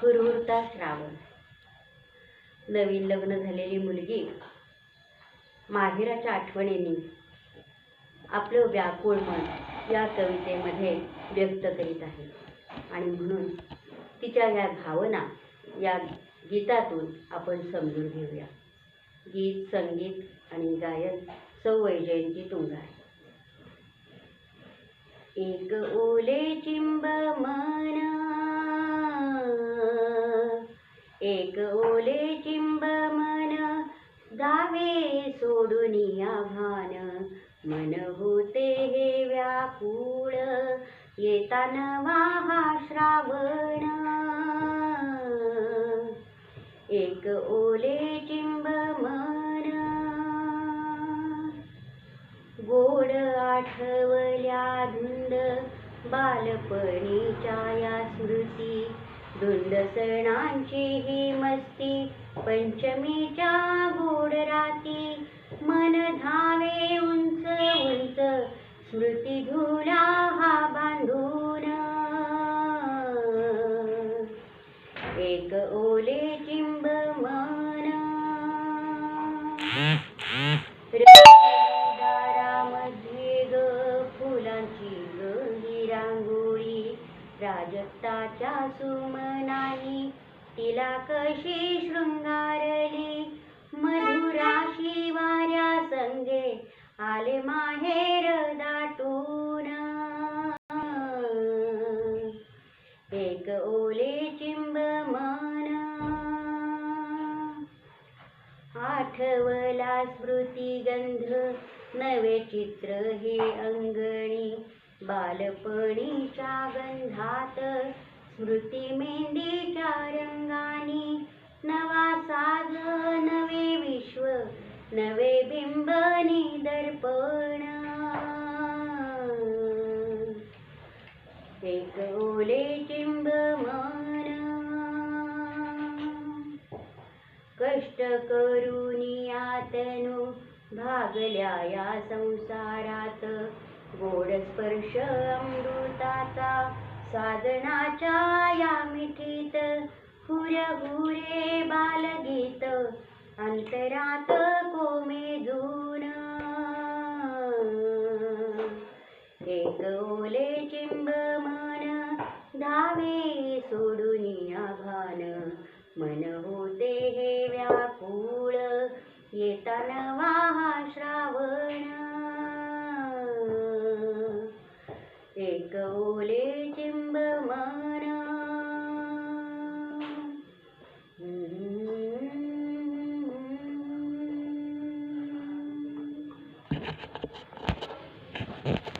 हुरहुरता श्रावण. नवीन लग्न झालेली मुलगी माहिराच्या आठवणींनी आपलं व्याकुळ मन या कवितेमध्ये व्यक्त करीत आहे. आणि म्हणून तिच्या या भावना या गीतातून आपण समजून घेऊया. गीत संगीत आणि गायन सौ वैजयंती तुंगार एक ओले चिंब जावे सोडून आव्हान. मन होते हे व्याकुळ येताना वाहा श्रावण. एक ओले चिंब मन. गोड आठवल्या धुंद बालपणीच्या या स्मृती. धुंद सणांची ही मस्ती पंचमीच्या गोड राती मन धावे उंच उंच स्मृती धुला हा बांधून. एक ओले चिंब मन. दारामध्ये ग फुलांची ग ही रांगोळी राजक्ताच्या सुमनाई तिला कशी शृंगारली? मधुराशी वाऱ्या संगे आले माहेर दाटून. एक ओले चिंब मन. आठवला स्मृती गंध नवे चित्र हे अंगणी. बालपणीच्या गंधात स्मृती मेंदीच्या रंगाने नवा साज नवे विश्व नवे बिंबने दर्पण. एक ओले चिंब मन. कष्ट करून यातनु भागल्या या संसारात गोड स्पर्श अमृताचा साधनाच्या या मिठीत हुर हुरे बालगीत अंतरात कोमेजून एक ओले चिंब मन धावे सोडून आभान मन हो Thank you.